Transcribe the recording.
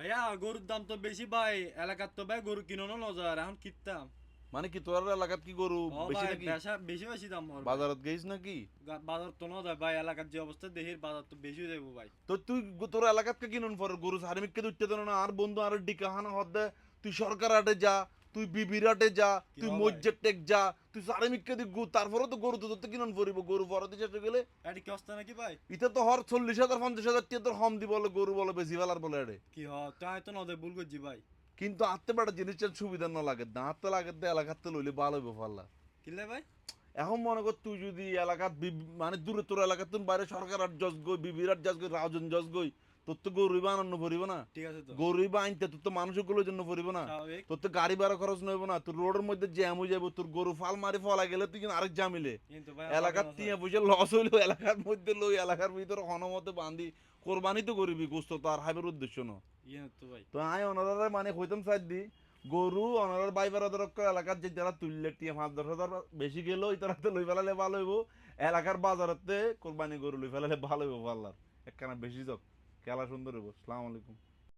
ভাইয়া গরুর দাম তো বেশি ভাই এলাকার তো ভাই গরু কিনো নজর এখন মানে কি তোর এলাকাত কি গরু বেশি নাকি? বেশি বেশি দাম বাজারত গেছিস নাকি? বাজার তো না যায় ভাই এলাকার যে অবস্থা দেহের বাজার তো বেশি যাইব ভাই। তো তুই তোর এলাকাত কে কিনুন পর গরু সার্মিক কে দেন না আর বন্ধু আর ডিকা হানা হদ্দে তুই সরকার আটে যা তুই বিবির আটে যা তুই? মসজিদ টেক যা তুই সার্মিককে দি গু তারপরে তো গরু তো তোর তো কিনুন পরিব? গরু বড় দিছে গেলে এটা কি অবস্থা নাকি ভাই? ইতে তো হর চল্লিশ হাজার পঞ্চাশ হাজার টিয়া তোর হম দি বলে গরু বলে বেশি বেলার বলে এড়ে। কি হ তাই তো নদে ভুল করছি ভাই। কিন্তু আত্মে বেটা জিনিসটার সুবিধা না লাগে। দাঁত লাগে দে এলাকাতে লইলে ভালো হইব পাল্লা। কিনলে ভাই? এখন মনে কর তুই যদি এলাকাত বি- মানে দূরে তোর এলাকাত তুই বাইরে সরকার আর জজ গই বিবির আর জজ গই রাজন জজ গই তোর তো গরুই বা আনন্দ পড়িব না? ঠিক আছে তো। গরুই বা আনতে তোর তো মানুষগুলোর জন্য পড়িব না? তোর তো গাড়ি ভাড়া খরচ নইব না? তোর রোডের মধ্যে জ্যাম হয়ে যাব তোর গরু ফাল মারি ফলা গেলে তুই কিন্তু আরেক জামিলে এলাকার পয়সা লস হইল এলাকার মধ্যে লই এলাকার ভিতরে হনমতে বান্ধি কোরবানি তো করিবি গোস্ত তো আর হাইবের উদ্দেশ্য না। ইয়ে তো অনারে মানে হইতাম সাইড দি গরু অনারের বাইবার এলাকার যে যারা তুললে টিয়া পাঁচ দশ হাজার বেশি গেল ইতারা তো লই ফেলালে ভালো হইব। এলাকার বাজারতে কোরবানি গরু লই ফেলালে ভালো হইব পাল্লার। একখানা বেশি যাক খেলা সুন্দর সালাম আলাইকুম।